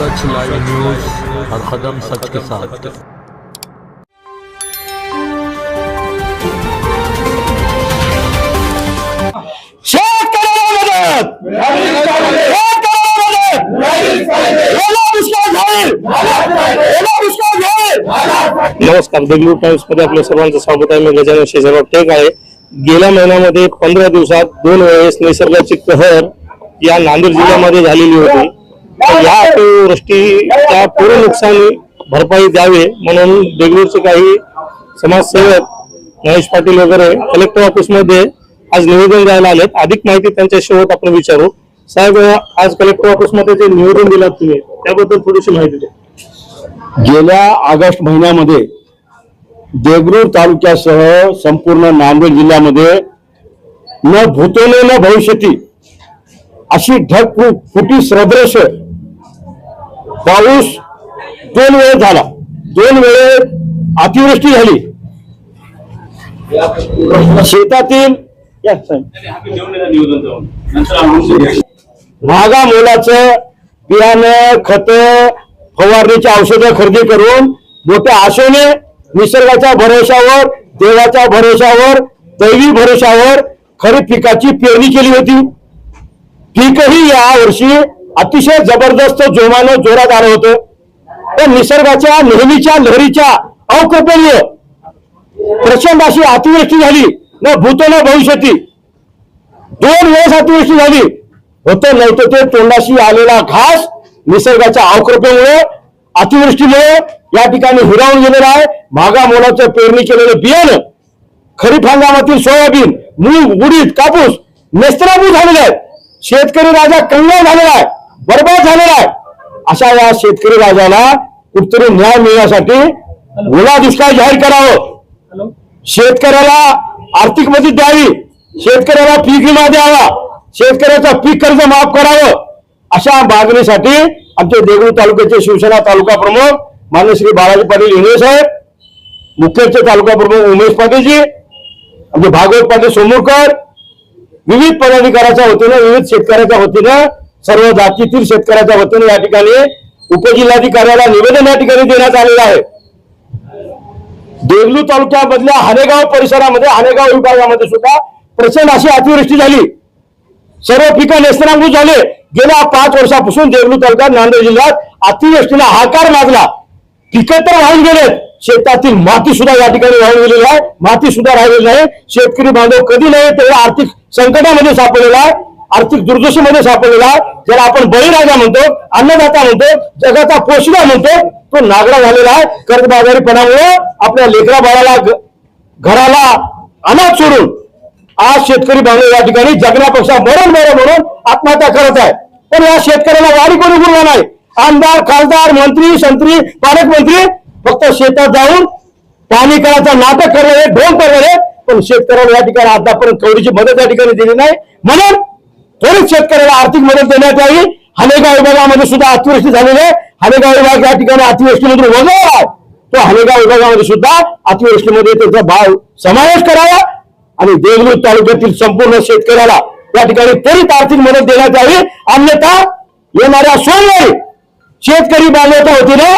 सच live news हर कदम सच के साथ। नमस्कार देगलूर टाइम्स मध्ये आपल्या सर्वांचं स्वागत आहे. मी गजानन शेजराव टेक आहे गेल्या महिन्यामध्ये पंधरा दोन वेळेस निसर्गाची कहर या नांदेड झालेली होती. या अतिवृष्टीच्या पूर्ण नुकसानी भरपाई द्यावे म्हणून देगलूरचे काही समाजसेवक महेश पाटील वगैरे कलेक्टर ऑफिसमध्ये आज निवेदन द्यायला आलेत. अधिक माहिती त्यांच्या शेवट आपण विचारू. साहेब आज कलेक्टर ऑफिसमध्ये जे निवेदन दिलात तुम्ही त्याबद्दल थोडीशी माहिती द्या. गेल्या ऑगस्ट महिन्यामध्ये देगलूर तालुक्यासह संपूर्ण नांदेड जिल्ह्यामध्ये न भूतोने न भविष्यती अशी ढग फुटी सदृश पाऊस दोन वेळ झाला. दोन वेळे अतिवृष्टी झाली. शेतातील महागा मोलाचं बियाणं खत फवारणीची औषधं खरेदी करून मोठ्या आशेने निसर्गाच्या भरोशावर देवाच्या भरोशावर दैवी भरोशावर खरीप पिकाची पेरणी केली होती. पीकही या वर्षी अतिशय जबरदस्त जोमानं जोरात आलं होतं. पण निसर्गाच्या नेहमीच्या लहरीच्या अवकृपणीय प्रचंड अशी अतिवृष्टी झाली न भूत न भविष्यती. दोन वेळेस अतिवृष्टी झाली. होतं नव्हतं ते तोंडाशी आलेला घास निसर्गाच्या अवकृपेमुळे अतिवृष्टीमुळे या ठिकाणी हिरावून गेलेलं आहे. भागा मोलाचं पेरणी केलेलं बियाणं खरीप हंगामातील सोयाबीन मूग उडीद कापूस नेस्तराबू झालेला आहे. शेतकरी राजा कंगाळ झालेला आहे. बरबाद झालेला आहे. अशा या शेतकरी राजाला कुठतरी न्याय मिळण्यासाठी ओला दुष्काळ जाहीर करावं. शेतकऱ्याला आर्थिक मदत द्यावी. शेतकऱ्याला पीक विमा द्यावा. शेतकऱ्याचं पीक कर्ज माफ करावं. अशा मागणीसाठी आमचे देगलूर तालुक्याचे शिवसेना तालुका प्रमुख मान्य श्री बालाजी पाटील इंगळे साहेब मुखेडचे तालुका प्रमुख उमेश पाटीलजी आमचे भागवत पाटील सोमुरकर विविध पदाधिकाऱ्याच्या वतीनं विविध शेतकऱ्याच्या वतीनं सर्व जातीतील शेतकऱ्याच्या वतीने या ठिकाणी उपजिल्हाधिकाऱ्याला निवेदन या ठिकाणी देण्यात आलेलं आहे. देगलू तालुक्यामधल्या हानेगाव परिसरामध्ये हानेगाव विभागामध्ये सुद्धा प्रचंड अशी अतिवृष्टी झाली. सर्व पिकं नेस्तनाभूत झाले. गेल्या पाच वर्षापासून देगलू तालुक्यात नांदेड जिल्ह्यात अतिवृष्टीला हाकार लागला पिकं तर वाहून गेलेत. शेतातील माती सुद्धा या ठिकाणी वाहून गेलेली आहे. माती सुद्धा राहिलेली आहे शेतकरी बांधव कधी नाही तेवढा आर्थिक संकटामध्ये सापडलेला आहे. आर्थिक दुर्दशेमध्ये सापडलेला आहे. ज्याला आपण बळीराजा म्हणतो अन्नदाता म्हणतो जगाचा पोषणा म्हणतो तो नागडा झालेला आहे. कर्जबाजारीपणामुळे आपल्या लेकरा बाळाला घराला अनाथ सोडून आज शेतकरी बांधव या ठिकाणी जगण्यापेक्षा मरण मरण म्हणून आत्महत्या करत आहे. पण या शेतकऱ्याला वारी कोणी बोलला नाही. आमदार खासदार मंत्री संत्री पालकमंत्री फक्त शेतात जाऊन पाणी करायचं नाटक करणारे ढोल करणारे पण शेतकऱ्याला या ठिकाणी आतापर्यंत थोडीशी मदत या ठिकाणी दिली नाही. म्हणून त्वरित शेतकऱ्याला आर्थिक मदत देण्यात यावी हलेगाव विभागामध्ये सुद्धा अतिवृष्टी झालेली आहे. हलेगाव विभाग या ठिकाणी अतिवृष्टीमधून वगळला आहे. तो हलेगाव विभागामध्ये सुद्धा अतिवृष्टीमध्ये त्याचा भाव समावेश करावा आणि देगलूर तालुक्यातील संपूर्ण शेतकऱ्याला या ठिकाणी त्वरित आर्थिक मदत देण्यात यावी. अन्यथा येणाऱ्या सोमवारी शेतकरी बांधवाच्या वतीने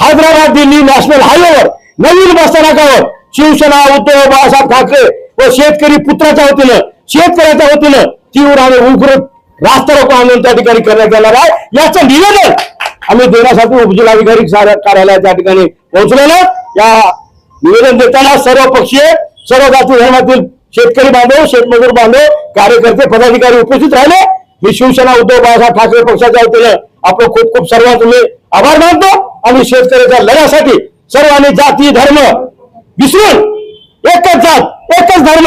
हैदराबाद दिल्ली नॅशनल हायवेवर नवीन बसस्थानकावर शिवसेना उद्धव बाळासाहेब ठाकरे व शेतकरी पुत्राच्या वतीनं शेतकऱ्याच्या वतीनं तीव्र आणि उग्र रास्ता रोको आंदोलन त्या ठिकाणी करण्यात येणार आहे. याचं निवेदन आम्ही देण्यासाठी उपजिल्हाधिकारी सा- कार्यालयात त्या ठिकाणी पोहोचलेलो या निवेदन देताना सर्व पक्षीय सर्व जाती धर्मातील शेतकरी बांधव शेतमजूर बांधव कार्यकर्ते पदाधिकारी उपस्थित राहिले. मी शिवसेना उद्धव बाळासाहेब ठाकरे पक्षाच्या वतीनं आपलं खूप खूप सर्वांचे आभार मानतो. आणि शेतकऱ्याच्या लढ्यासाठी सर्वांनी जाती धर्म विसरून एकच जात एकच धर्म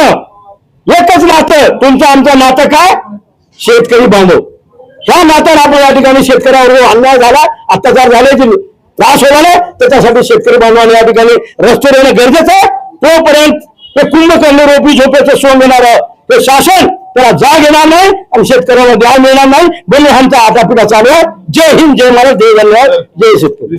एकच नातं. तुमचं आमचं नातं काय? शेतकरी बांधव. ह्या नात्याला आपण या ठिकाणी शेतकऱ्यावर अन्याय झाला अत्याचार झाले त्रास होणार त्याच्यासाठी शेतकरी बांधवांनी या ठिकाणी रस्ते देणं गरजेचं आहे. तोपर्यंत ते कुंभकर्ण रोपी झोपेचं सोंग देणार ते शासन त्याला जाग येणार नाही आणि शेतकऱ्याला न्याय मिळणार नाही. बोलणे आमचा आटापिटा चालू आहे. जय हिंद जय महाराज जय धन्यवाद जय शेतकरी